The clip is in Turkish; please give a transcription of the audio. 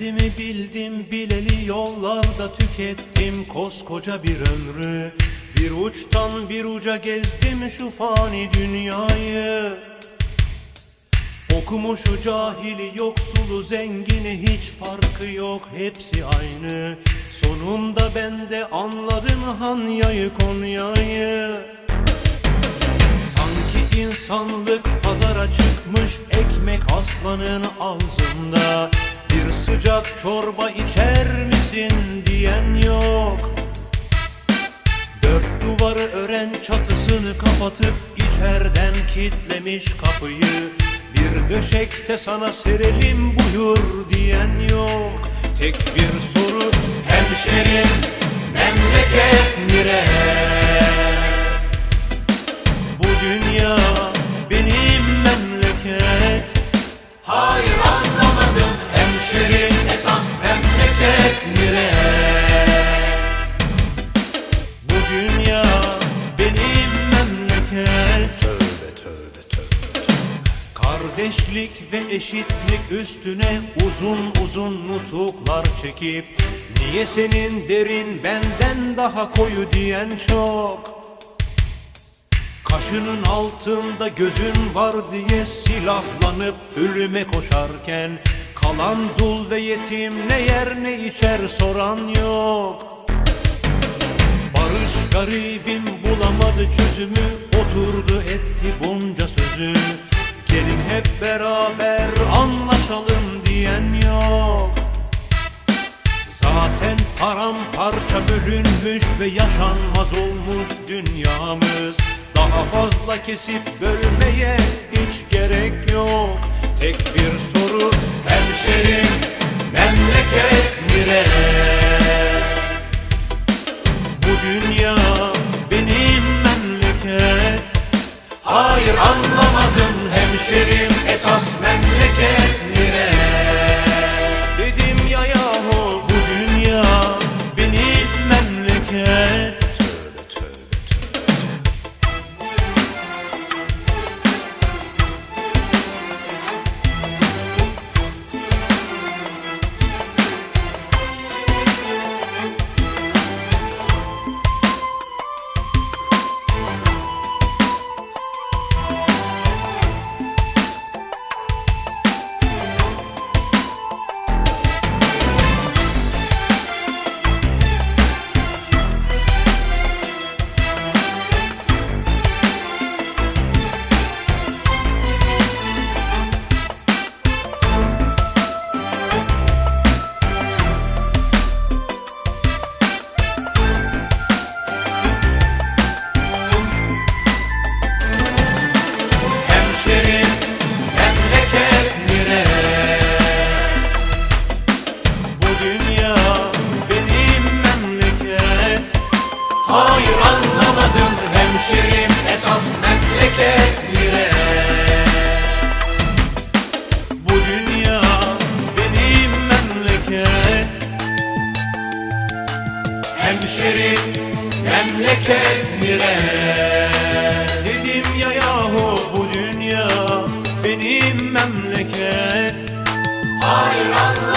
bildim bileli yollarda tükettim koskoca bir ömrü. Bir uçtan bir uca gezdim şu fani dünyayı. Okumuşu cahili yoksulu zengini hiç farkı yok hepsi aynı. Sonunda ben de anladım Hanya'yı Konya'yı. Sanki insanlık pazara çıkmış ekmek aslanın ağzında sıcak çorba içer misin diyen yok. Dört duvarı ören çatısını kapatıp içerden kitlemiş kapıyı. Bir döşekte sana serelim buyur Kardeşlik ve eşitlik üstüne uzun uzun nutuklar çekip Niye senin derin benden daha koyu? diyen çok. Kaşının altında gözün var diye silahlanıp ölüme koşarken Kalan dul ve yetim ne yer ne içer soran yok. Barış garibim bulamadı çözümü Oturdu etti bunca sözü beraber anlaşalım diyen yok. Zaten paramparça bölünmüş ve yaşanmaz olmuş dünyamız. Daha fazla kesip bölmeye hiç gerek yok. Tek bir soru hemşerim memleket nere? hemşerim memleket nire Dedim ya yahu bu dünya benim memleket. Hayranlar